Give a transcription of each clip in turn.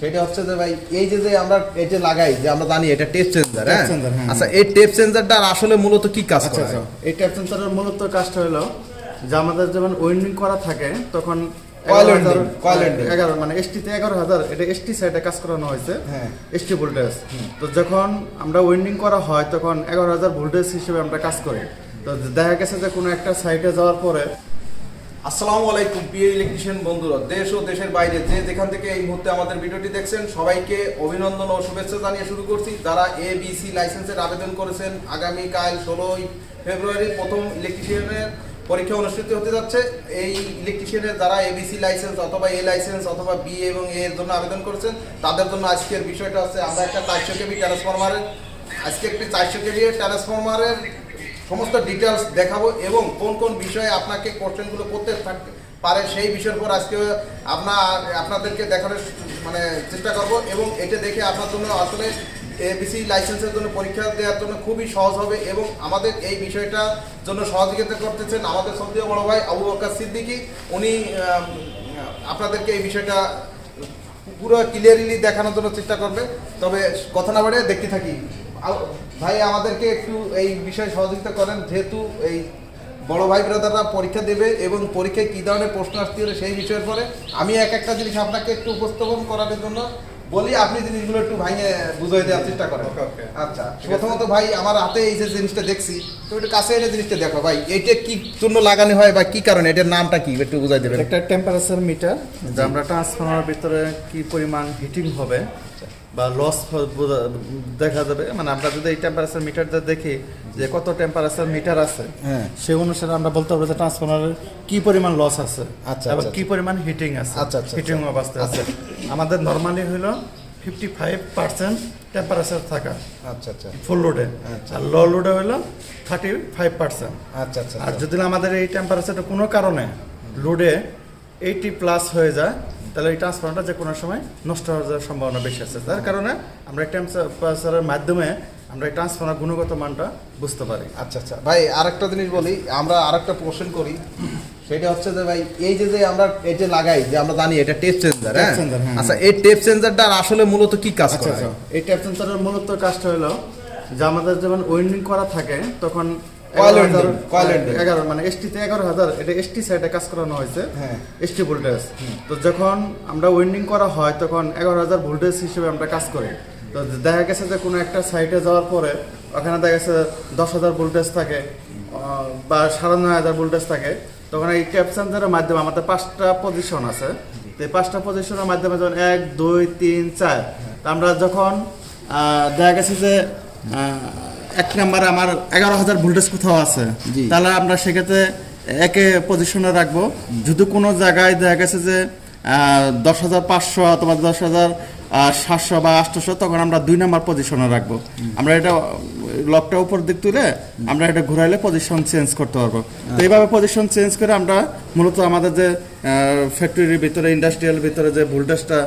সেটা হচ্ছে যে ভাই এই যে যে আমরা এই যে লাগাই যে আমরা জানি এটা টেপ চেঞ্জার হ্যাঁ? হ্যাঁ, আচ্ছা এই টেপ চেঞ্জারটা আসলে মূলত কি কাজ আচ্ছা করে? আচ্ছা। এই ট্যাপ সেন্সারের মূলত কাজটা হলো যে আমাদের যেমন ওয়েন্ডিং করা থাকে তখন winding। এগারো মানে এসটিতে এগারো হাজার এটা এসটি সাইডে কাজ করানো হয়েছে হ্যাঁ। এসটি ভোল্টেজ তো যখন আমরা ওয়েন্ডিং করা হয় তখন এগারো হাজার ভোল্টেজ হিসেবে আমরা কাজ করি। তো দেখা গেছে যে কোনো একটা সাইডে যাওয়ার পরে আসসালামু আলাইকুম, প্রিয় ইলেকট্রিশিয়ান বন্ধুরা। দেশ ও দেশের বাইরে যে যেখান থেকে এই মুহূর্তে আমাদের ভিডিওটি দেখছেন, সবাইকে অভিনন্দন ও শুভেচ্ছা জানিয়ে শুরু করছি। যারা এ বি সি লাইসেন্সের আবেদন করেছেন আগামী কাল ষোলোই ফেব্রুয়ারি প্রথম ইলেকট্রিশিয়ানের পরীক্ষা অনুষ্ঠিত হতে যাচ্ছে। এই ইলেকট্রিশিয়ানের যারা এবিসি লাইসেন্স অথবা এ লাইসেন্স অথবা বি এবং এ এর জন্য আবেদন করেছেন, তাদের জন্য আজকের বিষয়টা হচ্ছে, আমরা একটা চারশো কেবি ট্রান্সফরমারের আজকে একটি চারশো কেবি ট্রান্সফরমারের সমস্ত ডিটেলস দেখাবো এবং কোন কোন বিষয়ে আপনাকে কোশ্চেনগুলো করতে থাকতে পারে সেই বিষয়ের উপর আজকে আপনার আপনাদেরকে দেখানোর মানে চেষ্টা করব এবং এটা দেখে আপনার জন্য আসলে এবিসি লাইসেন্সের জন্য পরীক্ষা দেওয়ার জন্য খুবই সহজ হবে এবং আমাদের এই বিষয়টার জন্য সহযোগিতা করতেছেন আমাদের সবথেকে বড় ভাই আবু বকর সিদ্দিকী। উনি আপনাদেরকে এই বিষয়টা পুরো ক্লিয়ারলি দেখানোর জন্য চেষ্টা করবে। তবে কথা না বাড়ে দেখতে থাকি। ভাই আমাদেরকে একটু এই বিষয়ে সহযোগিতা করেন যেহেতু এই বড় ভাই ব্রাদাররা পরীক্ষা দেবে এবং পরীক্ষায় কী ধরনের প্রশ্ন আসতে হলে সেই বিষয়ের পরে আমি এক একটা জিনিস আপনাকে একটু উপস্থাপন করার জন্য বলি আপনি জিনিসগুলো একটু ভাঙে বুঝিয়ে দেওয়ার চেষ্টা করেন. আচ্ছা প্রথমত ভাই আমার হাতে এই যে জিনিসটা দেখছি তো একটু কাছে এনে জিনিসটা দেখো ভাই এইটা কি জন্য লাগানো হয় বা কি কারণে? এটার নামটা কি? একটু বুঝাই দেবেন। একটা টেম্পারেচার মিটার যে আমরা ট্রান্সফর্মার ভিতরে কি পরিমাণ হিটিং হবে বা লস দেখা যাবে। মানে আমরা যদি এই টেম্পারেচার মিটারটা দেখি যে কত টেম্পারেচার মিটার আছে হ্যাঁ। সেই অনুসারে আমরা বলতে পারব যে ট্রান্সফর্মারের কি পরিমাণ লস আছে আচ্ছা, এবং আচ্ছা, কি পরিমাণ হিটিং আছে আচ্ছা, আচ্ছা, হিটিং অবস্থা আছে। আমাদের নর্মালি হলো ফিফটি ফাইভ পার্সেন্ট টেম্পারেচার থাকা আচ্ছা আচ্ছা। ফুল লোডে আচ্ছা। আর লো লোডে হলো থার্টি ফাইভ পার্সেন্ট আচ্ছা আচ্ছা। আর যদি আমাদের এই টেম্পারেচারটা কোনো কারণে লোডে এইটি প্লাস হয়ে যায় তাহলে এই ট্রান্সফর্মারটা যে কোনো সময় নষ্ট হওয়ার যাওয়ার সম্ভাবনা বেশি আছে। যার কারণে আমরা এই টেম্পারেচারের মাধ্যমে আমরা এই ট্রান্সফর্মার গুণগত মানটা বুঝতে পারি। আচ্ছা আচ্ছা। ভাই আরেকটা জিনিস বলি আমরা আরেকটা কোশ্চেন করি। সেটা হচ্ছে যে ভাই এই যে যে আমরা এই যে লাগাই যে আমরা জানি এটা টেপ চেঞ্জার হ্যাঁ? আচ্ছা এই টেপ চেঞ্জারটা আসলে মূলত কি কাজ আচ্ছা করে? আচ্ছা। এই টেপ সেন্সারের মূলত কাজটা হলো যে আমাদের যেমন ওয়েন্ডিং করা থাকে তখন এগারো মানে এসটিতে এগারো হাজার এটা এসটি সাইডে কাজ করানো হয়েছে হ্যাঁ। এসটি ভোল্টেজ তো যখন আমরা ওয়েন্ডিং করা হয় তখন এগারো হাজার ভোল্টেজ হিসেবে আমরা কাজ করি। তো দেখা গেছে যে কোনো একটা সাইডে যাওয়ার পরে ওখানে দেখা গেছে দশ হাজার ভোল্টেজ থাকে বা সাড়ে নয় হাজার ভোল্টেজ থাকে। তখন এই ট্যাপ সেন্সারের মাধ্যমে আমাদের পাঁচটা পজিশন আছে। তো এই পাঁচটা পজিশনের মাধ্যমে যখন এক দুই তিন চার তো আমরা যখন দেখা গেছে যে এক নাম্বারে আমার এগারো হাজার ভোল্টেজ কোথাও আছে। তাহলে আমরা সেক্ষেত্রে একে পজিশনে রাখব। যদি কোনো জায়গায় দেখা গেছে যে দশ হাজার পাঁচশো অথবা দশ হাজার সাতশো বা আটশোশো তখন আমরা দুই নাম্বার পজিশনে রাখব। আমরা এটা লকটা উপর দিক তুলে আমরা এটা ঘুরাইলে পজিশন চেঞ্জ করতে পারব। তো এইভাবে পজিশন চেঞ্জ করে আমরা মূলত আমাদের যে ফ্যাক্টরির ভিতরে ইন্ডাস্ট্রিয়াল ভিতরে যে ভোল্টেজটা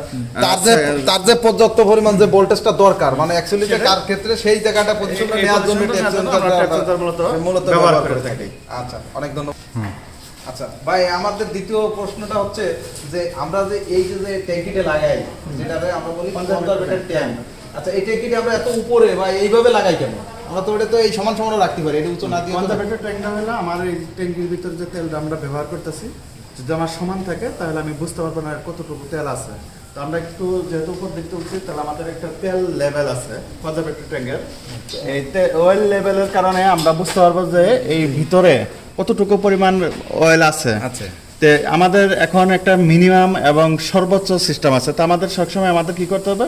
তার যে তার যে পর্যাপ্ত পরিমাণ যে ভোল্টেজটা দরকার মানে অ্যাকচুয়ালি সেটা- কার ক্ষেত্রে সেই জায়গাটা পজিশনটা এই নেওয়ার জন্য মূলত মূলত ব্যবহার করে থাকি। আচ্ছা অনেক ধন্যবাদ। আচ্ছা ভাই আমাদের দ্বিতীয় প্রশ্নটা হচ্ছে যে আমরা যে এই যে যে ট্যাঙ্কিটা লাগাই যেটা আমরা বলি কনজারভেটর ট্যাঙ্ক আচ্ছা এই ট্যাঙ্কিটা আমরা এত উপরে বা এইভাবে লাগাই কেন? আমরা তো এটা তো এই সমান সমানও রাখতে পারি এটা উঁচু না দিয়ে কনজারভেটর ট্যাঙ্কটা হলো আমার এই ট্যাঙ্কির ভিতরে যে তেলটা আমরা ব্যবহার করতেছি যদি আমার সমান থাকে তাহলে আমি বুঝতে পারব না কতটুকু তেল আছে। তো আমরা একটু যেহেতু উপর দেখতে উঠছি তাহলে আমাদের একটা তেল লেভেল আছে কনজারভেটর ট্যাঙ্কের। এই অয়েল লেভেলের কারণে আমরা বুঝতে পারব যে এই ভিতরে কতটুকু পরিমাণ অয়েল আছে। আচ্ছা তে আমাদের এখন একটা মিনিমাম এবং সর্বোচ্চ সিস্টেম আছে। তো আমাদের সবসময় আমাদের কি করতে হবে?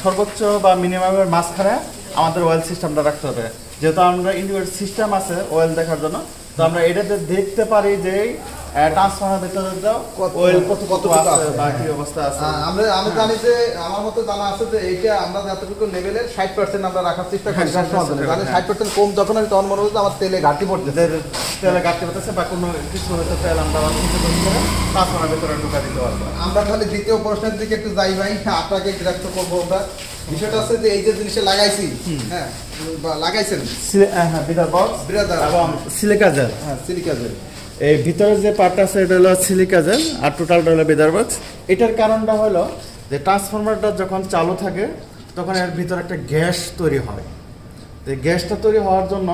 সর্বোচ্চ বা মিনিমামের মাঝখানে আমাদের অয়েল সিস্টেমটা রাখতে হবে। যেহেতু আমরা ইন্ডিভিজুয়াল সিস্টেম আছে অয়েল দেখার জন্য, তো আমরা এটাতে দেখতে পারি যে ট্রান্সফর্মার ভিতরে কত- অয়েল কত- কত আছে আছে, বা হ্যাঁ। কি অবস্থা আছে। আহ, আমরা আমি জানি যে আমার মতো জানা আছে যে এইটা আমরা যতটুকু লেভেলের ষাট পার্সেন্ট আমরা রাখার চেষ্টা করি হ্যাঁ, সবসময় 60% ষাট পার্সেন্ট কম যখন আমি তখন মনে হচ্ছে আমার তেলে ঘাটতি পড়ছে তেলে কাটতে পারতেছে বা কোনো কিছু হয়তো তেল আমরা কিছু করে ট্রান্সফর্মার ভিতরে ঢুকা দিতে পারব আমরা তাহলে দ্বিতীয় প্রশ্নের দিকে একটু যাই ভাই আপনাকে বিরক্ত করব আমরা। বিষয়টা আছে যে এই যে জিনিসটা লাগাইছি হ্যাঁ লাগাইছেন। হ্যাঁ বক্স এবং সিলিকা জেল। হ্যাঁ সিলিকা জেল। এই ভিতরে যে পার্টটা আছে, এটা হলো সিলিকা জেল আর টোটালটা হলো বেদার বক্স এটার কারণটা হলো যে ট্রান্সফরমারটা যখন চালু থাকে, তখন এর ভিতরে একটা গ্যাস তৈরি হয়। তো গ্যাসটা তৈরি হওয়ার জন্য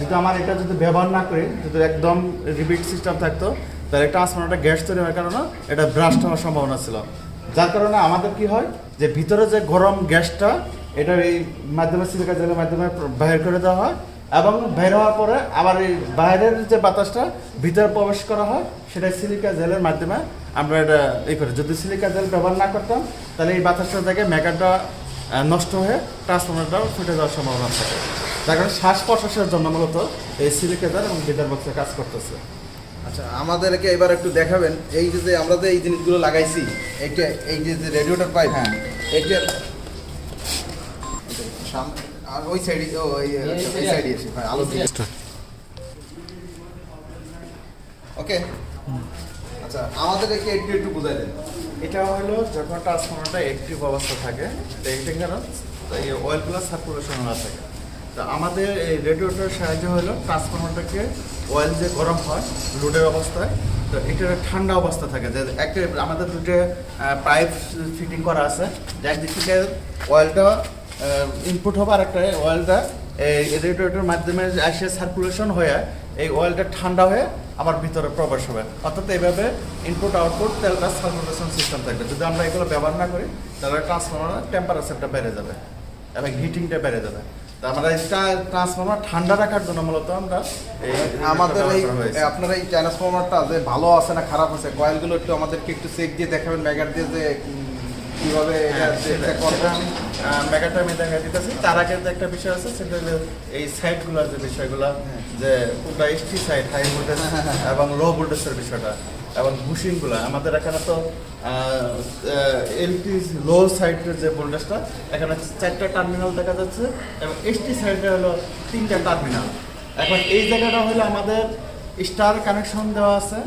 যদি আমার এটা যদি ব্যবহার না করি, যদি একদম রিপিট সিস্টেম থাকতো, তাহলে ট্রান্সফরমারটা গ্যাস তৈরি হওয়ার কারণে এটা ব্রাস্ট হওয়ার সম্ভাবনা ছিল। যার কারণে আমাদের কি হয় যে ভিতরে যে গরম গ্যাসটা, এটার এই মাধ্যমে সিলিকা জেলের মাধ্যমে বাইর করে দেওয়া হয় এবং বের হওয়ার পরে আবার এই বাইরের যে বাতাসটা ভিতরে প্রবেশ করা হয় সেটা সিলিকা জেলের মাধ্যমে আমরা এটা এই করি। যদি সিলিকা জেল ব্যবহার না করতাম তাহলে এই বাতাসটা থেকে মেগাটা নষ্ট হয়ে ট্রান্সফর্মারটাও ফুটে যাওয়ার সম্ভাবনা থাকে। তার কারণে শ্বাস প্রশ্বাসের জন্য মূলত এই সিলিকা জেল এবং ভিতর বক্সে কাজ করতেছে। আচ্ছা আমাদেরকে এবার একটু দেখাবেন এই যে যে আমরা যে এই জিনিসগুলো লাগাইছি এইটা এই যে যে রেডিওটার পাইপ হ্যাঁ। এইটার সামনে আর ওই সাইডে ওই এই সাইডে এসে হ্যাঁ আলো দিকে ওকে আচ্ছা আমাদেরকে একটু একটু বুঝাই দেন। এটা হলো যখন ট্রান্সফরমারটা অ্যাক্টিভ অবস্থা থাকে তো এইটা কেন অয়েল প্লাস সার্কুলেশন না থাকে। তো আমাদের এই রেডিওটার সাহায্য হলো ট্রান্সফরমারটাকে অয়েল যে গরম হয় লোডের অবস্থায় তো এটা ঠান্ডা অবস্থা থাকে। যে একটা আমাদের দুটো পাইপ ফিটিং করা আছে যে একদিক থেকে অয়েলটা ইনপুট হবে আর একটা অয়েলটা এই রেডিওটার মাধ্যমে এসে সার্কুলেশন হয়ে এই অয়েলটা ঠান্ডা হয়ে আবার ভিতরে প্রবেশ হবে। অর্থাৎ এইভাবে ইনপুট আউটপুট তেলটা সার্কুলেশন সিস্টেম থাকবে। যদি আমরা এগুলো ব্যবহার না করি তাহলে ট্রান্সফরমার টেম্পারেচারটা বেড়ে যাবে এবং হিটিংটা বেড়ে যাবে। তা আমরা এটা ট্রান্সফরমার ঠান্ডা রাখার জন্য মূলত আমরা আমাদের এই আপনার এই ট্রান্সফরমারটা যে ভালো আছে না খারাপ আছে কয়েলগুলো একটু আমাদেরকে একটু চেক দিয়ে দেখাবেন ম্যাগার দিয়ে যে কীভাবে এটা হ্যাঁ, চেকটা সেটা- করবেন সেটা আমি মেগাটা আমি দেখা দিতেছি। তার আগে যে একটা বিষয় আছে সেটা হলো এই সাইডগুলোর যে বিষয়গুলো যে কোনটা এসটি সাইড হাই ভোল্টেজ এবং লো ভোল্টেজের বিষয়টা এবং বুশিংগুলো আমাদের এখানে তো এলটি লো সাইডের যে ভোল্টেজটা এখানে চারটা টার্মিনাল দেখা যাচ্ছে এবং এসটি সাইডে হলো তিনটা টার্মিনাল। এখন এই জায়গাটা হলো আমাদের স্টার কানেকশন দেওয়া আছে।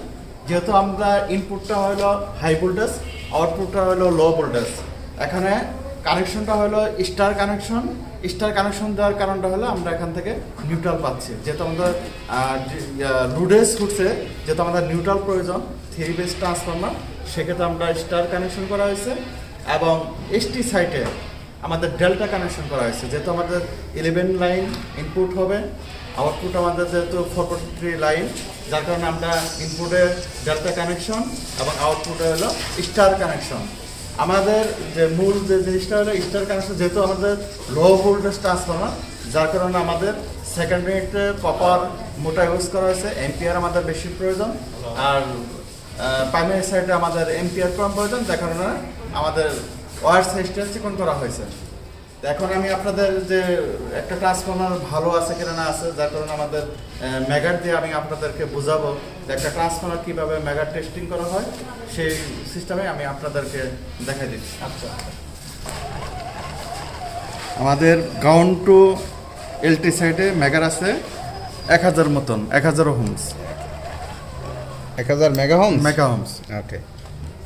যেহেতু আমরা ইনপুটটা হলো হাই ভোল্টেজ আউটপুটটা হলো লো ভোল্টেজ এখানে কানেকশনটা হলো স্টার কানেকশন স্টার কানেকশন দেওয়ার কারণটা হলো আমরা এখান থেকে নিউট্রাল পাচ্ছি। যেহেতু আমাদের লুডেস ফুটছে যেহেতু আমাদের নিউট্রাল প্রয়োজন থ্রি বেস ট্রান্সফর্মার সেক্ষেত্রে আমরা স্টার কানেকশন করা হয়েছে এবং এসটি সাইটে আমাদের ডেল্টা কানেকশন করা হয়েছে। যেহেতু আমাদের ইলেভেন লাইন ইনপুট হবে আউটপুট আমাদের যেহেতু ফোর থ্রি লাইন যার কারণে আমরা ইনপুটে ডেল্টা কানেকশন এবং আউটপুটে হলো স্টার কানেকশন আমাদের যে মূল যে জিনিসটা হলো স্টার কানেকশন যেহেতু আমাদের লো ভোল্টেজ ট্রান্সফর্মার যার কারণে আমাদের সেকেন্ড সেকেন্ডারিতে প্রপার মোটা ইউজ করা হয়েছে এমপিআর আমাদের বেশি প্রয়োজন। আর প্রাইমারি সাইডে আমাদের এমপিআর কম প্রয়োজন, যার কারণে আমাদের ওয়ার সাইজটা চিকন করা হয়েছে। এখন আমি আপনাদের যে একটা ট্রান্সফর্মার ভালো আছে কিনা না আছে যার কারণে আমাদের মেগার দিয়ে আমি আপনাদেরকে বোঝাবো যে একটা ট্রান্সফর্মার কীভাবে মেগার টেস্টিং করা হয় সেই সিস্টেমে আমি আপনাদেরকে দেখাই দিচ্ছি। আচ্ছা। আমাদের গ্রাউন্ড টু এলটি সাইডে মেগার আছে এক হাজার মতন এক হাজার হোমস এক হাজার mega ohm mega ohms okay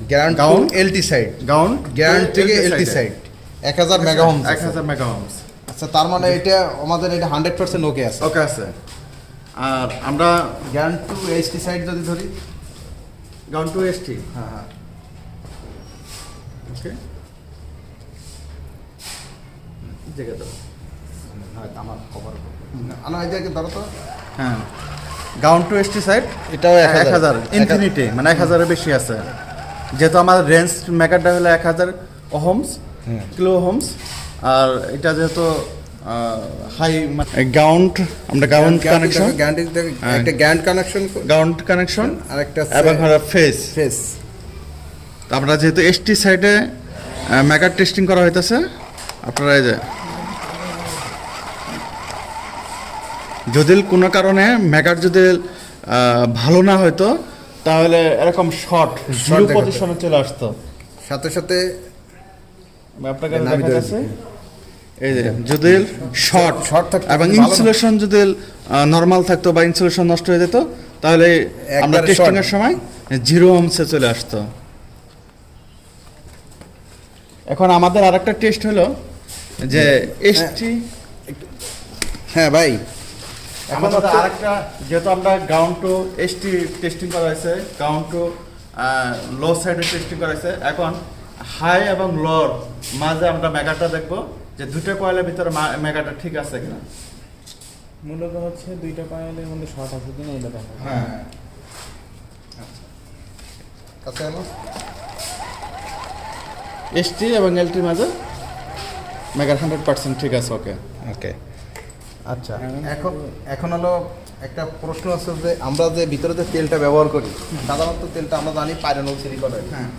গ্যারান্ট Ground? LT side ground গ্যারান্ট থেকে এলটি সাইড এক হাজার মেগা হোম এক হাজার মেগা হোমস আচ্ছা তার মানে এটা আমাদের এটা হান্ড্রেড পার্সেন্ট ওকে আছে। ওকে আছে। আর আমরা গ্যারান্ট টু এইচটি সাইড যদি ধরি। গ্রাউন্ড টু এসটি হ্যাঁ হ্যাঁ। ওকে জায়গা দাও। আমার খবর। আনা এই জায়গায় ধরো তো। হ্যাঁ। টু এসটি সাইড এটাও এক হাজার। ইনফিনিটি মানে এক হাজারের বেশি আছে। যেহেতু আমাদের রেঞ্জ মেকারটা হলো এক হাজার হোমস হুম। কিলো হোমস আর এটা যেহেতু হাই গ্রাউন্ড আমরা গ্রাউন্ড কানেকশন হ্যাঁ। একটা গ্যারান্ট কানেকশন গ্রাউন্ড কানেকশন আর একটা এবং হলো ফেস ফেস আমরা যেহেতু এসটি সাইডে মেকার টেস্টিং করা হইতেছে আপনারা এই যে যদি কোনো কারণে মেকার যদি ভালো না হইতো তাহলে এরকম শর্ট। পজিশনে চলে আসতো। সাথে সাথে আমি আপনাকে দেখা যাচ্ছে এই যে যদি শর্ট short থাকতো, এবং ইনসুলেশন যদি নর্মাল থাকতো বা ইনসুলেশন নষ্ট হয়ে যেত তাহলে আমরা টেস্টিং এর সময় জিরো হোমসে চলে আসতো। এখন আমাদের আরেকটা টেস্ট হলো যে এসটি হ্যাঁ ভাই। এখন আরেকটা যেহেতু আমরা গ্রাউন্ড টু এসটি টেস্টিং করা হয়েছে গ্রাউন্ড টু লো সাইডে টেস্টিং করা হয়েছে এখন হাই এবং লোর মাঝে আমরা মেগাটা দেখব যে দুটো কয়েলের ভিতরে মা- মেগাটা ঠিক আছে কিনা। মূলত হচ্ছে দুইটা কয়েলের মধ্যে শর্ট আছে কিনা এটা দেখা হ্যাঁ। কাছে এলো। এসটি এবং এলটির মাঝে মেগার হান্ড্রেড পার্সেন্ট ঠিক আছে ওকে ওকে আচ্ছা। এখন এখন হলো একটা প্রশ্ন আছে যে আমরা যে ভিতরে যে তেলটা ব্যবহার করি সাধারণত তেলটা আমরা জানি পাইরানোল সিলিকনের। হ্যাঁ।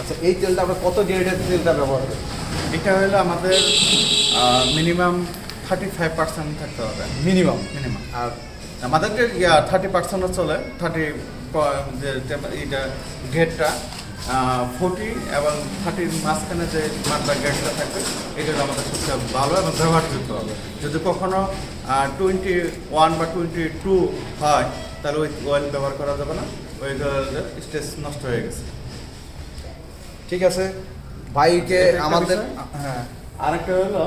আচ্ছা এই তেলটা আমরা কত গ্রেডের তেলটা ব্যবহার করি? এটা হলো আমাদের মিনিমাম থার্টি ফাইভ পার্সেন্ট থাকতে হবে। মিনিমাম মিনিমাম আর আমাদেরকে থার্টি পার্সেন্টও চলে। থার্টি যে এইটা গেটটা ফোর্টি এবং থার্টির মাঝখানে যে মাত্রা গেটটা থাকবে এটা আমাদের সবচেয়ে ভালো এবং ব্যবহারযোগ্য হবে। যদি কখনো টোয়েন্টি ওয়ান বা টোয়েন্টি টু হয় তাহলে ওই অয়েল ব্যবহার করা যাবে না। ওই স্টেজ নষ্ট হয়ে গেছে। ঠিক আছে একটা আমাদের হ্যাঁ। আরেকটা হলো